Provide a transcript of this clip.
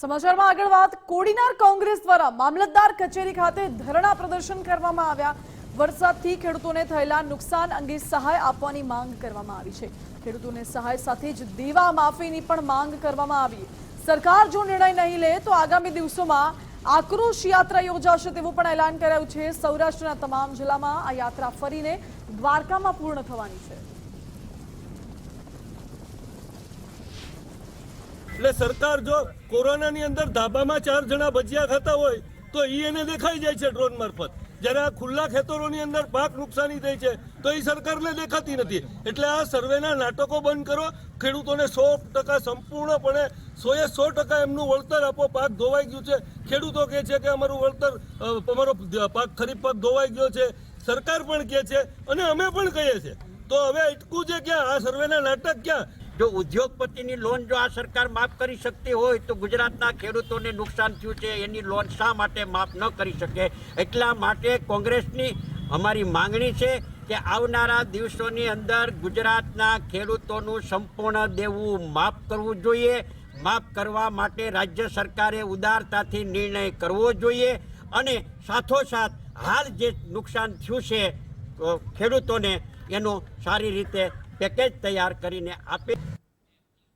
સમાચારમાં આગળ વાત. કોડીનાર કોંગ્રેસ દ્વારા મામલતદાર કચેરી ખાતે ધરણા પ્રદર્શન કરવામાં આવ્યા. વરસાદથી ખેડૂતોને થયેલા નુકસાન અંગે સહાય આપવાની માંગ કરવામાં આવી છે. ખેડૂતોને સહાય સાથે જ દેવા માફીની પણ માંગ કરવામાં આવી. સરકાર જો નિર્ણય નહીં લે તો આગામી દિવસોમાં આક્રોશ યાત્રા યોજાશે તેવું પણ એલાન કરાયું છે. સૌરાષ્ટ્રના તમામ જિલ્લામાં આ યાત્રા ફરીને દ્વારકામાં પૂર્ણ થવાની છે. એટલે સરકાર જો કોરોનાની અંદર ધાબામાં ચાર જણા ભજીયા ખાતા હોય, તો એ એને દેખાઈ જાય છે ડ્રોન મારફત. જ્યારે આ ખુલ્લા ખેતરોની અંદર પાક નુકસાની થઈ છે, તો એ સરકારને દેખાતી નથી. એટલે આ સર્વેના નાટકો બંધ કરો. ખેડૂતોને સો ટકા સંપૂર્ણપણે સોએ સો ટકા એમનું વળતર આપો, પાક ધોવાઈ ગયું છે. ખેડૂતો કહે છે કે અમારું વળતર અમારો પાક ખરીફ પાક ધોવાઈ ગયો છે. સરકાર પણ કહે છે અને અમે પણ કહીએ છીએ. તો હવે અટકું છે ક્યાં? આ સર્વેના નાટક ક્યાં? જો ઉદ્યોગપતિની લોન જો આ સરકાર માફ કરી શકતી હોય તો ગુજરાતના ખેડૂતોને નુકસાન થયું છે. એની લોન શા માટે માફ ન કરી શકે? એટલા માટે કોંગ્રેસની અમારી માંગણી છે કે આવનારા દિવસોની અંદર ગુજરાતના ખેડૂતોનું સંપૂર્ણ દેવું માફ કરવું જોઈએ. માફ કરવા માટે રાજ્ય સરકારે ઉદારતાથી નિર્ણય કરવો જોઈએ અને સાથોસાથ હાલ જે નુકસાન થયું છે ખેડૂતોને એનું સારી રીતે પેકેજ તૈયાર કરીને આપે.